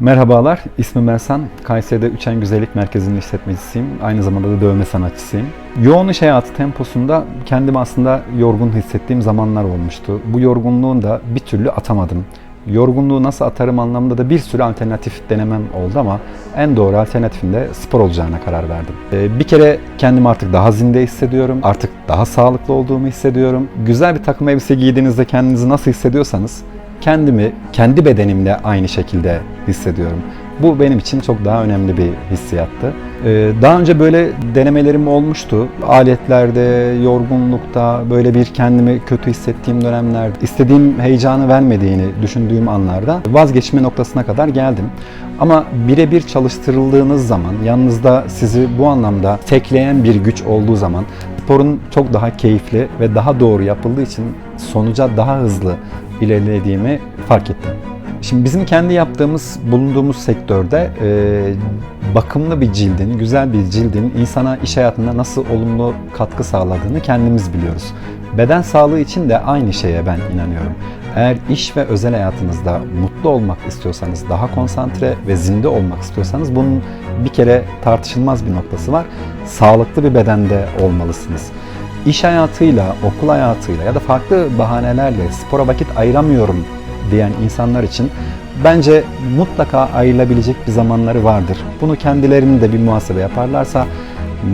Merhabalar, ismim Ersan. Kayseri'de Üçen Güzellik Merkezi'nin işletmecisiyim. Aynı zamanda da dövme sanatçısıyım. Yoğun iş hayatı temposunda kendimi aslında yorgun hissettiğim zamanlar olmuştu. Bu yorgunluğun da bir türlü atamadım. Yorgunluğu nasıl atarım anlamında da bir sürü alternatif denemem oldu ama en doğru alternatifin de spor olacağına karar verdim. Ee, Bir kere kendimi artık daha zinde hissediyorum. Artık daha sağlıklı olduğumu hissediyorum. Güzel bir takım elbise giydiğinizde kendinizi nasıl hissediyorsanız kendimi kendi bedenimle aynı şekilde hissediyorum. Bu benim için çok daha önemli bir hissiyattı. Ee, Daha önce böyle denemelerim olmuştu. Aletlerde, yorgunlukta, böyle bir kendimi kötü hissettiğim dönemlerde, istediğim heyecanı vermediğini düşündüğüm anlarda vazgeçme noktasına kadar geldim. Ama birebir çalıştırıldığınız zaman, yanınızda sizi bu anlamda tekleyen bir güç olduğu zaman sporun çok daha keyifli ve daha doğru yapıldığı için sonuca daha hızlı ilerlediğimi fark ettim. Şimdi bizim kendi yaptığımız, bulunduğumuz sektörde e, bakımlı bir cildin, güzel bir cildin insana iş hayatında nasıl olumlu katkı sağladığını kendimiz biliyoruz. Beden sağlığı için de aynı şeye ben inanıyorum. Eğer iş ve özel hayatınızda mutlu olmak istiyorsanız, daha konsantre ve zinde olmak istiyorsanız bunun bir kere tartışılmaz bir noktası var. Sağlıklı bir bedende olmalısınız iş hayatıyla, okul hayatıyla ya da farklı bahanelerle spora vakit ayıramıyorum diyen insanlar için bence mutlaka ayrılabilecek bir zamanları vardır. Bunu kendilerinin de bir muhasebe yaparlarsa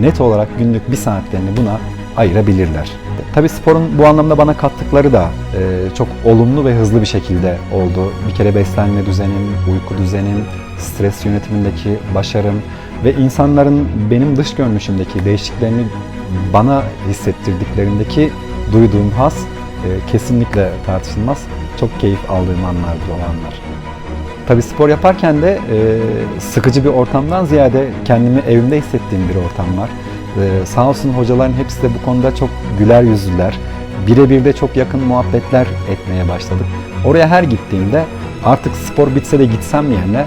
net olarak günlük bir saatlerini buna ayırabilirler. Tabii sporun bu anlamda bana kattıkları da e, çok olumlu ve hızlı bir şekilde oldu. Bir kere beslenme düzenim, uyku düzenim, stres yönetimindeki başarım ve insanların benim dış görünüşümdeki değişikliklerini bana hissettirdiklerindeki duyduğum has e, kesinlikle tartışılmaz. Çok keyif aldığım anlardır o anlar. Tabii spor yaparken de e, sıkıcı bir ortamdan ziyade kendimi evimde hissettiğim bir ortam var. E, sağ olsun hocaların hepsi de bu konuda çok güler yüzlüler. Birebir de çok yakın muhabbetler etmeye başladık. Oraya her gittiğimde artık spor bitse de gitsem yerine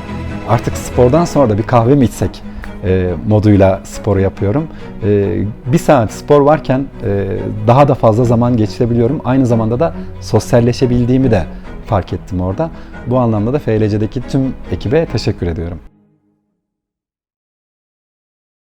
artık spordan sonra da bir kahve mi içsek e, moduyla sporu yapıyorum. E, bir saat spor varken e, daha da fazla zaman geçirebiliyorum. Aynı zamanda da sosyalleşebildiğimi de fark ettim orada. Bu anlamda da FLC'deki tüm ekibe teşekkür ediyorum.